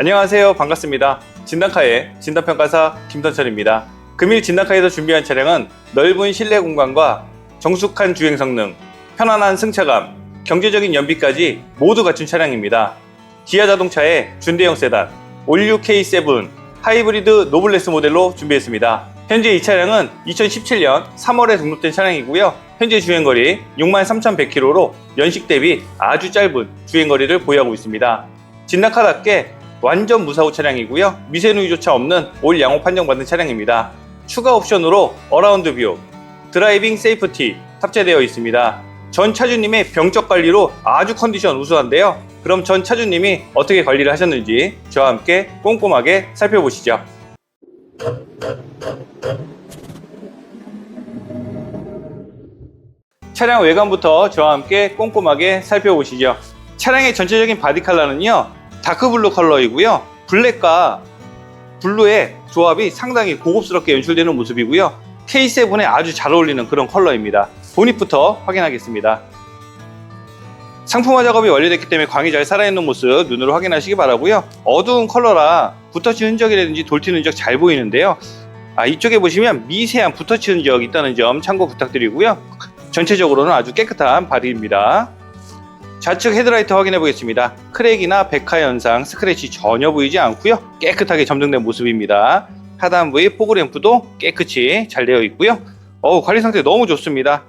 안녕하세요. 반갑습니다. 진단카의 진단평가사 김선철입니다. 금일 진단카에서 준비한 차량은 넓은 실내 공간과 정숙한 주행 성능, 편안한 승차감, 경제적인 연비까지 모두 갖춘 차량입니다. 기아 자동차의 준대형 세단, 올류 K7 하이브리드 노블레스 모델로 준비했습니다. 현재 이 차량은 2017년 3월에 등록된 차량이고요. 현재 주행거리 63,100km로 연식 대비 아주 짧은 주행거리를 보유하고 있습니다. 진단카답게 완전 무사고 차량이고요. 미세누이조차 없는 올 양호 판정받은 차량입니다. 추가 옵션으로 어라운드 뷰, 드라이빙 세이프티 탑재되어 있습니다. 전 차주님의 병적 관리로 아주 컨디션 우수한데요. 그럼 전 차주님이 어떻게 관리를 하셨는지 저와 함께 꼼꼼하게 살펴보시죠. 차량 외관부터 저와 함께 꼼꼼하게 살펴보시죠. 차량의 전체적인 바디 컬러는요, 다크블루 컬러이고요. 블랙과 블루의 조합이 상당히 고급스럽게 연출되는 모습이고요. K7에 아주 잘 어울리는 그런 컬러입니다. 보닛부터 확인하겠습니다. 상품화 작업이 완료됐기 때문에 광이 잘 살아있는 모습 눈으로 확인하시기 바라고요. 어두운 컬러라 붓터치 흔적이라든지 돌튀는 흔적 잘 보이는데요. 아, 이쪽에 보시면 미세한 붓터치 흔적 있다는 점 참고 부탁드리고요. 전체적으로는 아주 깨끗한 바디입니다. 좌측 헤드라이트 확인해 보겠습니다. 크랙이나 백화 현상, 스크래치 전혀 보이지 않고요. 깨끗하게 점등된 모습입니다. 하단 부위 포그램프도 깨끗이 잘 되어 있고요. 어우, 관리 상태 너무 좋습니다.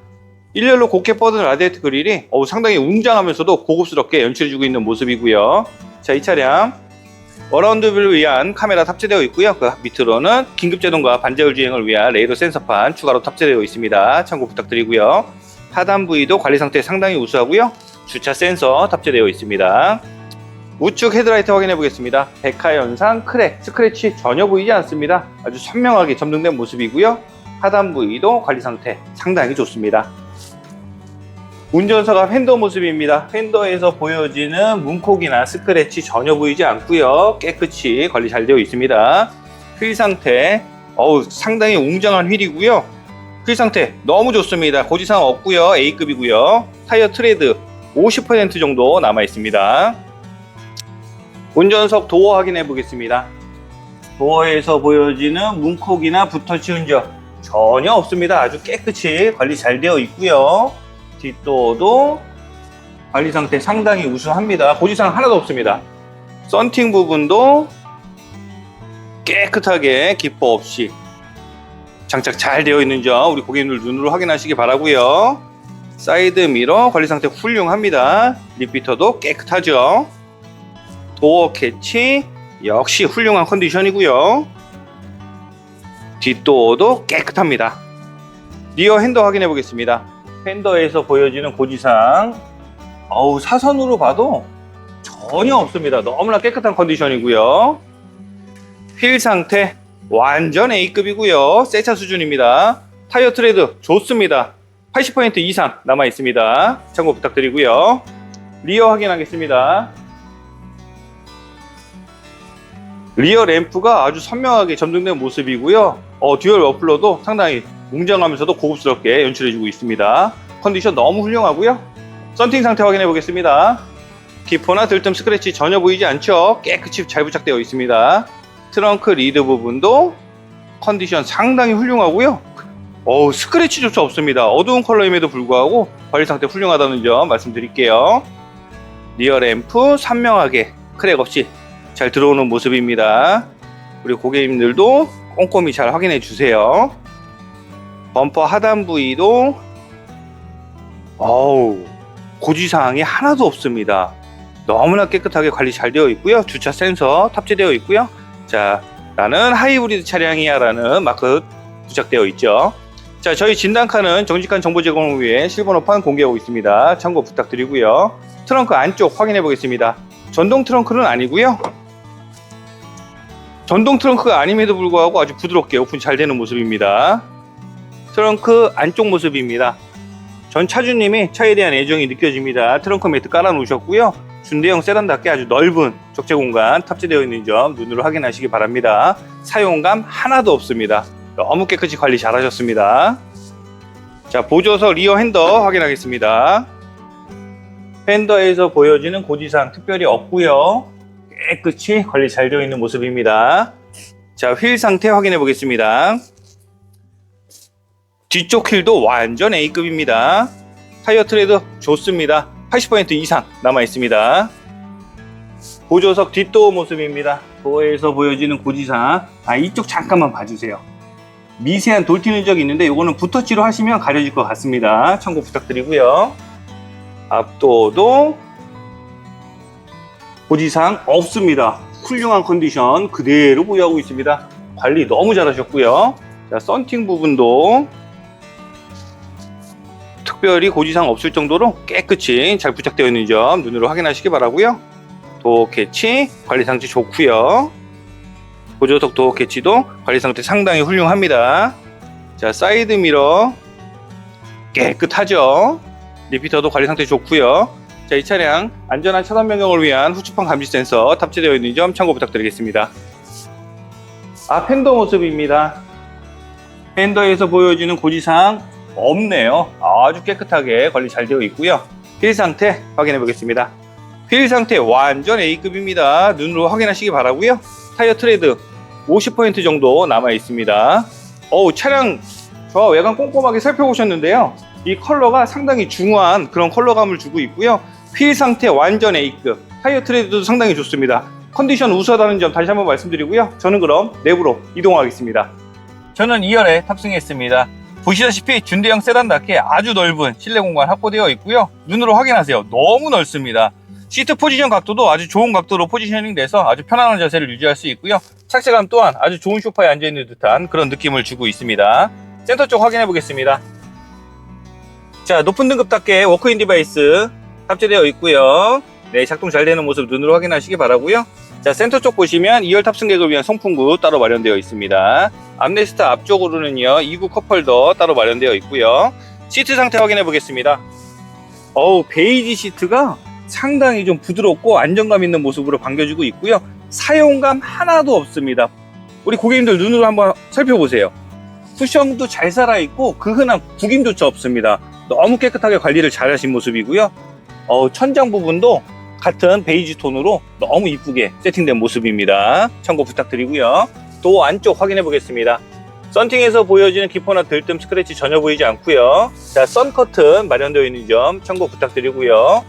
일렬로 곱게 뻗은 라디에이트 그릴이 어우, 상당히 웅장하면서도 고급스럽게 연출해주고 있는 모습이고요. 자, 이 차량 어라운드 뷰를 위한 카메라 탑재되어 있고요. 그 밑으로는 긴급 제동과 반자율 주행을 위한 레이더 센서판 추가로 탑재되어 있습니다. 참고 부탁드리고요. 하단 부위도 관리 상태 상당히 우수하고요. 주차 센서 탑재되어 있습니다. 우측 헤드라이트 확인해 보겠습니다. 백화 현상, 크랙, 스크래치 전혀 보이지 않습니다. 아주 선명하게 점등된 모습이고요. 하단 부위도 관리 상태 상당히 좋습니다. 운전석앞 핸더 모습입니다. 핸더에서 보여지는 문콕이나 스크래치 전혀 보이지 않고요. 깨끗이 관리 잘 되어 있습니다. 휠 상태, 어우 상당히 웅장한 휠이고요. 휠 상태 너무 좋습니다. 고지사항 없고요. A급이고요. 타이어 트레드 50% 정도 남아 있습니다. 운전석 도어 확인해 보겠습니다. 도어에서 보여지는 문콕이나 붓터치 흔적 전혀 없습니다. 아주 깨끗이 관리 잘 되어 있고요. 뒷도어도 관리 상태 상당히 우수합니다. 고지사항 하나도 없습니다. 썬팅 부분도 깨끗하게 기포 없이 장착 잘 되어 있는 점 우리 고객님들 눈으로 확인하시기 바라고요. 사이드 미러 관리 상태 훌륭합니다. 리피터도 깨끗하죠. 도어 캐치 역시 훌륭한 컨디션이고요. 뒷도어도 깨끗합니다. 리어 핸더 확인해 보겠습니다. 핸더에서 보여지는 고지상 어우 사선으로 봐도 전혀 없습니다. 너무나 깨끗한 컨디션이고요. 휠 상태 완전 A급이고요. 새차 수준입니다. 타이어 트레드 좋습니다. 80% 이상 남아 있습니다. 참고 부탁드리고요. 리어 확인하겠습니다. 리어 램프가 아주 선명하게 점등된 모습이고요. 어, 듀얼 머플러도 상당히 웅장하면서도 고급스럽게 연출해주고 있습니다. 컨디션 너무 훌륭하고요. 썬팅 상태 확인해 보겠습니다. 기포나 들뜸 스크래치 전혀 보이지 않죠? 깨끗이 잘 부착되어 있습니다. 트렁크 리드 부분도 컨디션 상당히 훌륭하고요. 어우, 스크래치조차 없습니다. 어두운 컬러임에도 불구하고 관리 상태 훌륭하다는 점 말씀드릴게요. 리어 램프 선명하게 크랙 없이 잘 들어오는 모습입니다. 우리 고객님들도 꼼꼼히 잘 확인해 주세요. 범퍼 하단 부위도 어우 고지사항이 하나도 없습니다. 너무나 깨끗하게 관리 잘 되어 있고요. 주차 센서 탑재되어 있고요. 자, 나는 하이브리드 차량이야 라는 마크 부착되어 있죠. 자, 저희 진단카는 정직한 정보 제공을 위해 실버너판 공개하고 있습니다. 참고 부탁드리고요. 트렁크 안쪽 확인해 보겠습니다. 전동 트렁크는 아니고요. 전동 트렁크가 아님에도 불구하고 아주 부드럽게 오픈 잘 되는 모습입니다. 트렁크 안쪽 모습입니다. 전 차주님이 차에 대한 애정이 느껴집니다. 트렁크 매트 깔아 놓으셨고요. 준대형 세단답게 아주 넓은 적재 공간 탑재되어 있는 점 눈으로 확인하시기 바랍니다. 사용감 하나도 없습니다. 너무 깨끗이 관리 잘 하셨습니다. 자, 보조석 리어 핸더 확인하겠습니다. 핸더에서 보여지는 고지사항 특별히 없고요. 깨끗이 관리 잘 되어 있는 모습입니다. 자, 휠 상태 확인해 보겠습니다. 뒤쪽 휠도 완전 A급입니다. 타이어 트레드 좋습니다. 80% 이상 남아 있습니다. 보조석 뒷도어 모습입니다. 도어에서 보여지는 고지사. 아, 이쪽 잠깐만 봐주세요. 미세한 돌 튀는 적이 있는데 이거는 붓터치로 하시면 가려질 것 같습니다. 참고 부탁드리고요. 앞도어도 고지상 없습니다. 훌륭한 컨디션 그대로 보유하고 있습니다. 관리 너무 잘하셨고요. 자, 썬팅 부분도 특별히 고지상 없을 정도로 깨끗이 잘 부착되어 있는 점 눈으로 확인하시기 바라고요. 도어 캐치 관리 상태 좋고요. 보조석 도어 캐치도 관리 상태 상당히 훌륭합니다. 자, 사이드 미러 깨끗하죠. 리피터도 관리 상태 좋고요. 자, 이 차량 안전한 차선 변경을 위한 후추판 감지 센서 탑재되어 있는 점 참고 부탁드리겠습니다. 아, 팬더 모습입니다. 팬더에서 보여지는 고지사항 없네요. 아주 깨끗하게 관리 잘 되어 있고요. 휠 상태 확인해 보겠습니다. 휠 상태 완전 A급입니다. 눈으로 확인하시기 바라고요. 타이어 트레드 50% 정도 남아 있습니다. 어우, 차량 저 외관 꼼꼼하게 살펴보셨는데요. 이 컬러가 상당히 중후한 그런 컬러감을 주고 있고요. 휠 상태 완전 A급, 타이어 트레드도 상당히 좋습니다. 컨디션 우수하다는 점 다시 한번 말씀드리고요. 저는 그럼 내부로 이동하겠습니다. 저는 2열에 탑승했습니다. 보시다시피 준대형 세단답게 아주 넓은 실내 공간 확보되어 있고요. 눈으로 확인하세요. 너무 넓습니다. 시트 포지션 각도도 아주 좋은 각도로 포지셔닝 돼서 아주 편안한 자세를 유지할 수 있고요. 착재감 또한 아주 좋은 소파에 앉아있는 듯한 그런 느낌을 주고 있습니다. 센터 쪽 확인해 보겠습니다. 자, 높은 등급답게 워크인 디바이스 탑재되어 있고요. 네, 작동 잘 되는 모습 눈으로 확인하시기 바라고요. 자, 센터 쪽 보시면 2열 탑승객을 위한 송풍구 따로 마련되어 있습니다. 암레스트 앞쪽으로는요, 2구 컵홀더 따로 마련되어 있고요. 시트 상태 확인해 보겠습니다. 어우, 베이지 시트가 상당히 좀 부드럽고 안정감 있는 모습으로 반겨주고 있고요. 사용감 하나도 없습니다. 우리 고객님들 눈으로 한번 살펴보세요. 쿠션도 잘 살아있고 그 흔한 구김조차 없습니다. 너무 깨끗하게 관리를 잘 하신 모습이고요. 어, 천장 부분도 같은 베이지 톤으로 너무 이쁘게 세팅된 모습입니다. 참고 부탁드리고요. 또 안쪽 확인해 보겠습니다. 썬팅에서 보여지는 기포나 들뜸 스크래치 전혀 보이지 않고요. 자, 썬 커튼 마련되어 있는 점 참고 부탁드리고요.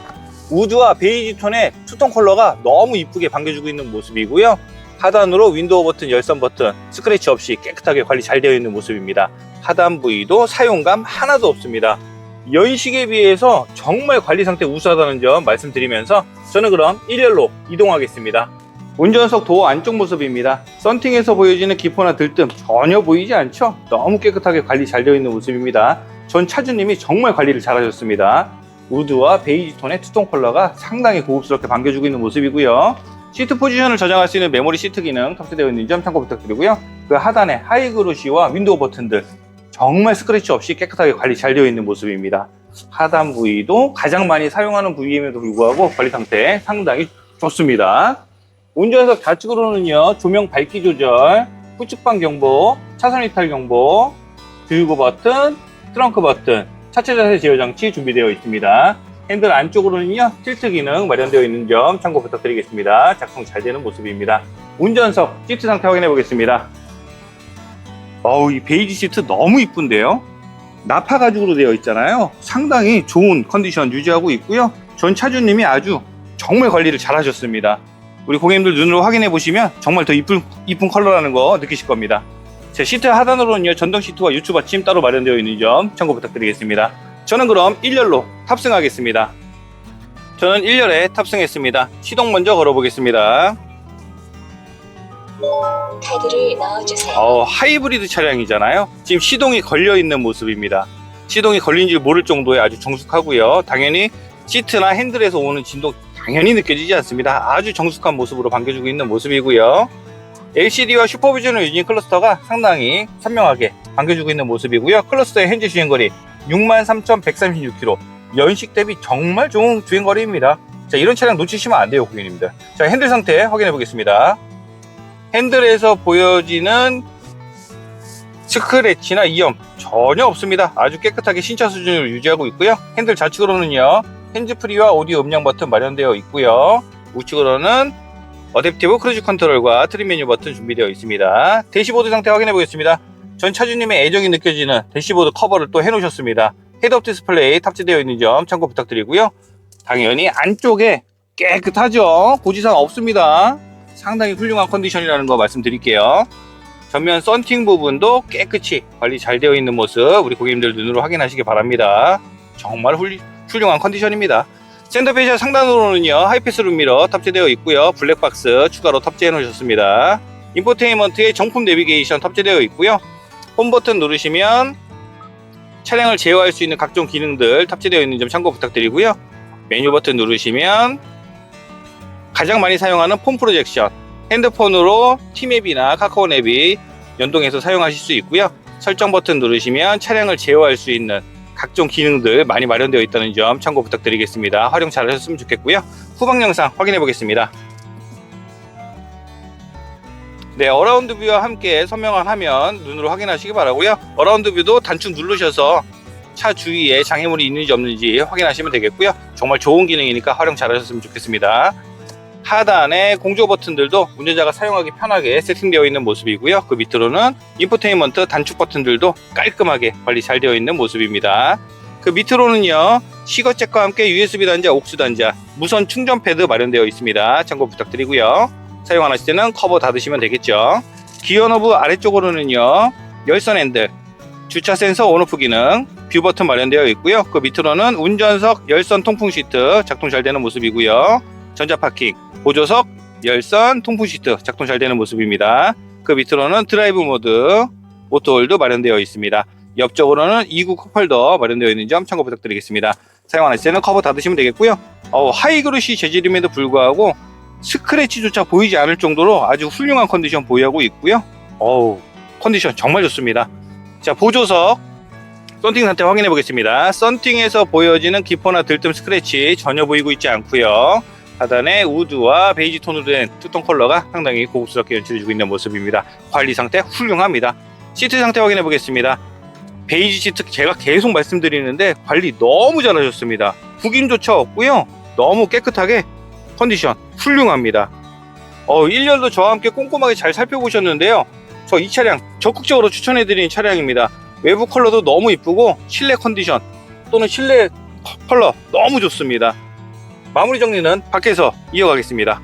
우드와 베이지 톤의 투톤 컬러가 너무 이쁘게 반겨주고 있는 모습이고요. 하단으로 윈도우 버튼, 열선 버튼, 스크래치 없이 깨끗하게 관리 잘 되어 있는 모습입니다. 하단 부위도 사용감 하나도 없습니다. 연식에 비해서 정말 관리 상태 우수하다는 점 말씀드리면서 저는 그럼 1열로 이동하겠습니다. 운전석 도어 안쪽 모습입니다. 썬팅에서 보여지는 기포나 들뜸 전혀 보이지 않죠? 너무 깨끗하게 관리 잘 되어 있는 모습입니다. 전 차주님이 정말 관리를 잘 하셨습니다. 우드와 베이지 톤의 투톤 컬러가 상당히 고급스럽게 반겨주고 있는 모습이고요. 시트 포지션을 저장할 수 있는 메모리 시트 기능 탑재되어 있는 점 참고 부탁드리고요. 그 하단에 하이그로시와 윈도우 버튼들 정말 스크래치 없이 깨끗하게 관리 잘 되어 있는 모습입니다. 하단 부위도 가장 많이 사용하는 부위임에도 불구하고 관리 상태 상당히 좋습니다. 운전석 좌측으로는요 조명 밝기 조절, 후측방 경보, 차선 이탈 경보, 들고 버튼, 트렁크 버튼, 차체 자세 제어 장치 준비되어 있습니다. 핸들 안쪽으로는요 틸트 기능 마련되어 있는 점 참고 부탁드리겠습니다. 작동 잘 되는 모습입니다. 운전석 시트 상태 확인해 보겠습니다. 어우 이 베이지 시트 너무 이쁜데요. 나파 가죽으로 되어 있잖아요. 상당히 좋은 컨디션 유지하고 있고요. 전 차주님이 아주 정말 관리를 잘 하셨습니다. 우리 고객님들 눈으로 확인해 보시면 정말 더 이쁜, 이쁜 컬러라는 거 느끼실 겁니다. 제 시트 하단으로는요 전동 시트와 유추 받침 따로 마련되어 있는 점 참고 부탁드리겠습니다. 저는 그럼 1열로 탑승하겠습니다. 저는 1열에 탑승했습니다. 시동 먼저 걸어보겠습니다. 카드를 넣어주세요. 어, 하이브리드 차량이잖아요. 지금 시동이 걸려 있는 모습입니다. 시동이 걸린 줄 모를 정도에 아주 정숙하고요. 당연히 시트나 핸들에서 오는 진동 당연히 느껴지지 않습니다. 아주 정숙한 모습으로 반겨주고 있는 모습이고요. LCD와 슈퍼비전을 유진 클러스터가 상당히 선명하게 반겨주고 있는 모습이고요. 클러스터의 현재 주행거리 63,136km. 연식 대비 정말 좋은 주행거리입니다. 자, 이런 차량 놓치시면 안 돼요, 고객님들. 자, 핸들 상태 확인해 보겠습니다. 핸들에서 보여지는 스크래치나 이염 전혀 없습니다. 아주 깨끗하게 신차 수준을 유지하고 있고요. 핸들 좌측으로는요. 핸즈프리와 오디오 음량 버튼 마련되어 있고요. 우측으로는 어댑티브 크루즈 컨트롤과 트림 메뉴 버튼 준비되어 있습니다. 대시보드 상태 확인해 보겠습니다. 전 차주님의 애정이 느껴지는 대시보드 커버를 또 해놓으셨습니다. 헤드업 디스플레이 탑재되어 있는 점 참고 부탁드리고요. 당연히 안쪽에 깨끗하죠. 고지사항 없습니다. 상당히 훌륭한 컨디션이라는 거 말씀드릴게요. 전면 썬팅 부분도 깨끗이 관리 잘 되어 있는 모습 우리 고객님들 눈으로 확인하시기 바랍니다. 정말 훌, 훌륭한 컨디션입니다. 센터페이셜 상단으로는요 하이패스 룸미러 탑재되어 있고요. 블랙박스 추가로 탑재해 놓으셨습니다. 인포테인먼트에 정품 내비게이션 탑재되어 있고요. 홈 버튼 누르시면 차량을 제어할 수 있는 각종 기능들 탑재되어 있는 점 참고 부탁드리고요. 메뉴 버튼 누르시면 가장 많이 사용하는 폰 프로젝션 핸드폰으로 티맵이나 카카오 앱이 연동해서 사용하실 수 있고요. 설정 버튼 누르시면 차량을 제어할 수 있는 각종 기능들 많이 마련되어 있다는 점 참고 부탁드리겠습니다. 활용 잘 하셨으면 좋겠고요. 후방 영상 확인해 보겠습니다. 네, 어라운드 뷰와 함께 선명한 화면 눈으로 확인하시기 바라고요. 어라운드 뷰도 단축 누르셔서 차 주위에 장애물이 있는지 없는지 확인하시면 되겠고요. 정말 좋은 기능이니까 활용 잘 하셨으면 좋겠습니다. 하단에 공조 버튼들도 운전자가 사용하기 편하게 세팅되어 있는 모습이고요. 그 밑으로는 인포테인먼트 단축 버튼들도 깔끔하게 관리 잘 되어 있는 모습입니다. 그 밑으로는요, 시거잭과 함께 USB 단자, 옥스 단자, 무선 충전 패드 마련되어 있습니다. 참고 부탁드리고요. 사용 안 하실 때는 커버 닫으시면 되겠죠. 기어 노브 아래쪽으로는요, 열선 핸들, 주차 센서 온오프 기능, 뷰 버튼 마련되어 있고요. 그 밑으로는 운전석 열선 통풍 시트 작동 잘 되는 모습이고요. 전자 파킹, 보조석, 열선, 통풍 시트 작동 잘 되는 모습입니다. 그 밑으로는 드라이브 모드, 오토홀도 마련되어 있습니다. 옆쪽으로는 2구 컵홀더 마련되어 있는 점 참고 부탁드리겠습니다. 사용 안 하실 때는 커버 닫으시면 되겠고요. 어, 하이그루시 재질임에도 불구하고 스크래치조차 보이지 않을 정도로 아주 훌륭한 컨디션 보유하고 있고요. 어우, 컨디션 정말 좋습니다. 자, 보조석 썬팅 상태 확인해 보겠습니다. 썬팅에서 보여지는 기포나 들뜸 스크래치 전혀 보이고 있지 않고요. 하단에 우드와 베이지 톤으로 된 투톤 컬러가 상당히 고급스럽게 연출해주고 있는 모습입니다. 관리 상태 훌륭합니다. 시트 상태 확인해 보겠습니다. 베이지 시트 제가 계속 말씀드리는데 관리 너무 잘하셨습니다. 구김조차 없고요. 너무 깨끗하게 컨디션 훌륭합니다. 어, 1년도 저와 함께 꼼꼼하게 잘 살펴보셨는데요. 저 이 차량 적극적으로 추천해드리는 차량입니다. 외부 컬러도 너무 이쁘고 실내 컨디션 또는 실내 컬러 너무 좋습니다. 마무리 정리는 밖에서 이어가겠습니다.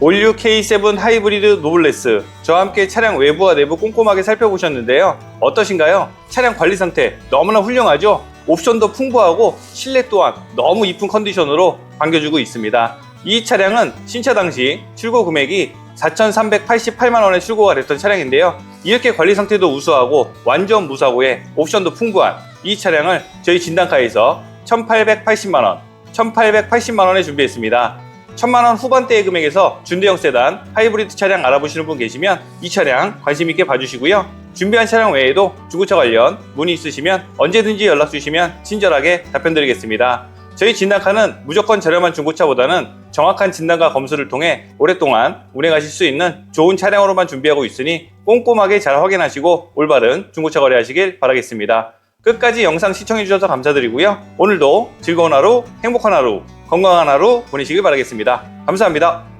올류 K7 하이브리드 노블레스 저와 함께 차량 외부와 내부 꼼꼼하게 살펴보셨는데요. 어떠신가요? 차량 관리 상태 너무나 훌륭하죠? 옵션도 풍부하고 실내 또한 너무 이쁜 컨디션으로 반겨주고 있습니다. 이 차량은 신차 당시 출고 금액이 4,388만 원에 출고가 됐던 차량인데요. 이렇게 관리 상태도 우수하고 완전 무사고에 옵션도 풍부한 이 차량을 저희 진단카에서 1,880만 원, 1,880만원에 준비했습니다. 1,000만원 후반대의 금액에서 준대형 세단, 하이브리드 차량 알아보시는 분 계시면 이 차량 관심 있게 봐주시고요. 준비한 차량 외에도 중고차 관련 문의 있으시면 언제든지 연락 주시면 친절하게 답변 드리겠습니다. 저희 진단카는 무조건 저렴한 중고차보다는 정확한 진단과 검수를 통해 오랫동안 운행하실 수 있는 좋은 차량으로만 준비하고 있으니 꼼꼼하게 잘 확인하시고 올바른 중고차 거래하시길 바라겠습니다. 끝까지 영상 시청해주셔서 감사드리고요. 오늘도 즐거운 하루, 행복한 하루, 건강한 하루 보내시길 바라겠습니다. 감사합니다.